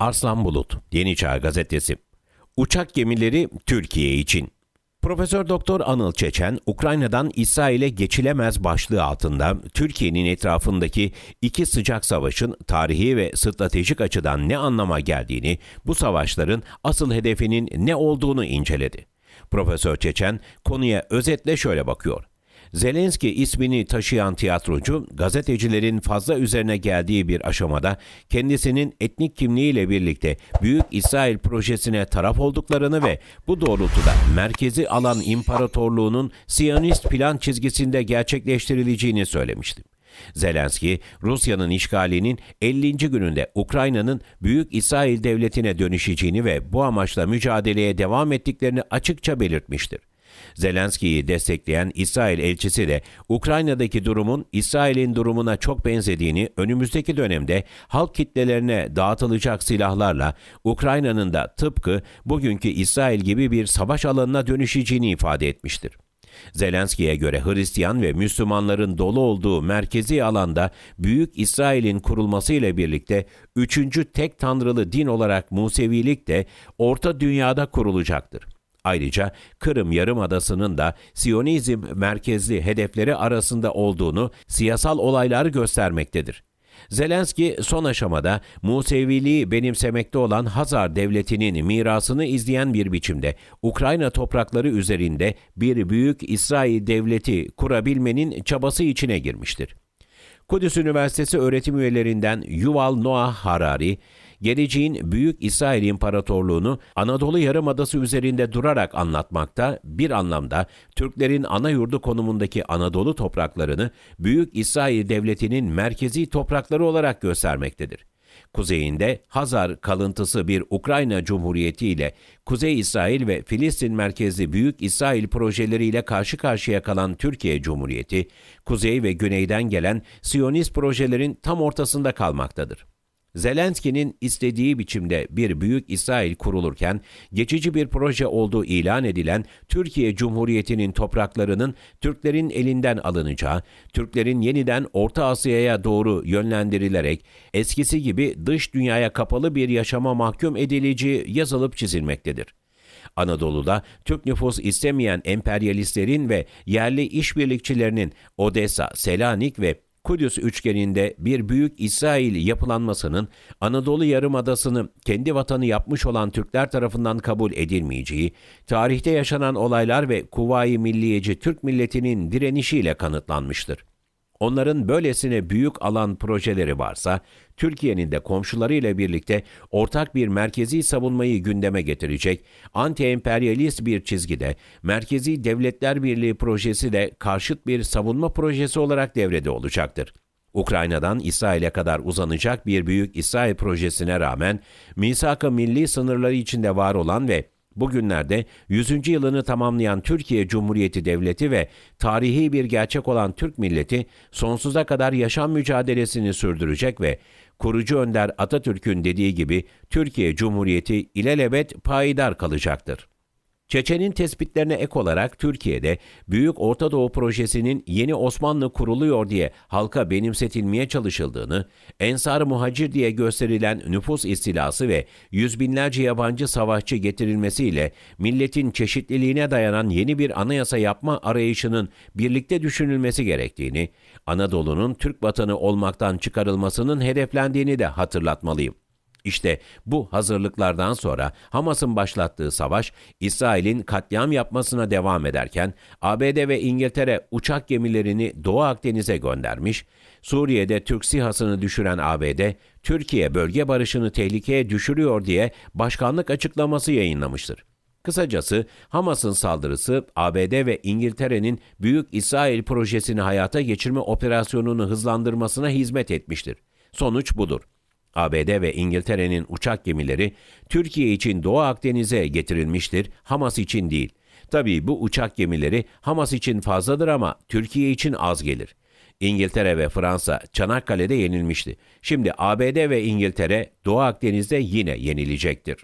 Arslan Bulut, Yeni Çağ Gazetesi. Uçak gemileri Türkiye için. Profesör Doktor Anıl Çeçen, Ukrayna'dan İsrail'e geçilemez başlığı altında Türkiye'nin etrafındaki iki sıcak savaşın tarihi ve stratejik açıdan ne anlama geldiğini, bu savaşların asıl hedefinin ne olduğunu inceledi. Profesör Çeçen konuya özetle şöyle bakıyor. Zelenski ismini taşıyan tiyatrocu, gazetecilerin fazla üzerine geldiği bir aşamada kendisinin etnik kimliğiyle birlikte Büyük İsrail projesine taraf olduklarını ve bu doğrultuda merkezi alan imparatorluğunun Siyonist plan çizgisinde gerçekleştirileceğini söylemişti. Zelenski, Rusya'nın işgalinin 50. gününde Ukrayna'nın Büyük İsrail Devleti'ne dönüşeceğini ve bu amaçla mücadeleye devam ettiklerini açıkça belirtmiştir. Zelenski'yi destekleyen İsrail elçisi de Ukrayna'daki durumun İsrail'in durumuna çok benzediğini, önümüzdeki dönemde halk kitlelerine dağıtılacak silahlarla Ukrayna'nın da tıpkı bugünkü İsrail gibi bir savaş alanına dönüşeceğini ifade etmiştir. Zelenski'ye göre Hristiyan ve Müslümanların dolu olduğu merkezi alanda Büyük İsrail'in kurulmasıyla birlikte üçüncü tek tanrılı din olarak Musevilik de Orta Dünya'da kurulacaktır. Ayrıca Kırım Yarımadası'nın da Siyonizm merkezli hedefleri arasında olduğunu siyasal olaylar göstermektedir. Zelenski son aşamada Museviliği benimsemekte olan Hazar Devleti'nin mirasını izleyen bir biçimde Ukrayna toprakları üzerinde bir büyük İsrail devleti kurabilmenin çabası içine girmiştir. Kudüs Üniversitesi öğretim üyelerinden Yuval Noah Harari, geleceğin Büyük İsrail İmparatorluğunu Anadolu Yarımadası üzerinde durarak anlatmakta, bir anlamda Türklerin ana yurdu konumundaki Anadolu topraklarını Büyük İsrail Devleti'nin merkezi toprakları olarak göstermektedir. Kuzeyinde Hazar kalıntısı bir Ukrayna Cumhuriyeti ile Kuzey İsrail ve Filistin merkezli Büyük İsrail projeleriyle karşı karşıya kalan Türkiye Cumhuriyeti, kuzey ve güneyden gelen Siyonist projelerin tam ortasında kalmaktadır. Zelenski'nin istediği biçimde bir büyük İsrail kurulurken geçici bir proje olduğu ilan edilen Türkiye Cumhuriyeti'nin topraklarının Türklerin elinden alınacağı, Türklerin yeniden Orta Asya'ya doğru yönlendirilerek eskisi gibi dış dünyaya kapalı bir yaşama mahkum edileceği yazılıp çizilmektedir. Anadolu'da Türk nüfus istemeyen emperyalistlerin ve yerli işbirlikçilerinin Odessa, Selanik ve Kudüs üçgeninde bir büyük İsrail yapılanmasının Anadolu Yarımadası'nı kendi vatanı yapmış olan Türkler tarafından kabul edilmeyeceği, tarihte yaşanan olaylar ve Kuvayi Milliyeci Türk milletinin direnişiyle kanıtlanmıştır. Onların böylesine büyük alan projeleri varsa, Türkiye'nin de komşularıyla birlikte ortak bir merkezi savunmayı gündeme getirecek, anti-emperyalist bir çizgide, Merkezi Devletler Birliği projesi de karşıt bir savunma projesi olarak devrede olacaktır. Ukrayna'dan İsrail'e kadar uzanacak bir büyük İsrail projesine rağmen misak-ı milli sınırları içinde var olan ve Bugünlerde 100. yılını tamamlayan Türkiye Cumhuriyeti Devleti ve tarihi bir gerçek olan Türk milleti sonsuza kadar yaşam mücadelesini sürdürecek ve kurucu önder Atatürk'ün dediği gibi Türkiye Cumhuriyeti ilelebet payidar kalacaktır. Çeçen'in tespitlerine ek olarak Türkiye'de Büyük Orta Doğu Projesi'nin yeni Osmanlı kuruluyor diye halka benimsetilmeye çalışıldığını, Ensar-ı Muhacir diye gösterilen nüfus istilası ve yüz binlerce yabancı savaşçı getirilmesiyle milletin çeşitliliğine dayanan yeni bir anayasa yapma arayışının birlikte düşünülmesi gerektiğini, Anadolu'nun Türk vatanı olmaktan çıkarılmasının hedeflendiğini de hatırlatmalıyım. İşte bu hazırlıklardan sonra Hamas'ın başlattığı savaş İsrail'in katliam yapmasına devam ederken ABD ve İngiltere uçak gemilerini Doğu Akdeniz'e göndermiş, Suriye'de Türk SİHA'sını düşüren ABD, Türkiye bölge barışını tehlikeye düşürüyor diye başkanlık açıklaması yayınlamıştır. Kısacası Hamas'ın saldırısı ABD ve İngiltere'nin Büyük İsrail projesini hayata geçirme operasyonunu hızlandırmasına hizmet etmiştir. Sonuç budur. ABD ve İngiltere'nin uçak gemileri Türkiye için Doğu Akdeniz'e getirilmiştir, Hamas için değil. Tabii bu uçak gemileri Hamas için fazladır ama Türkiye için az gelir. İngiltere ve Fransa Çanakkale'de yenilmişti. Şimdi ABD ve İngiltere Doğu Akdeniz'de yine yenilecektir.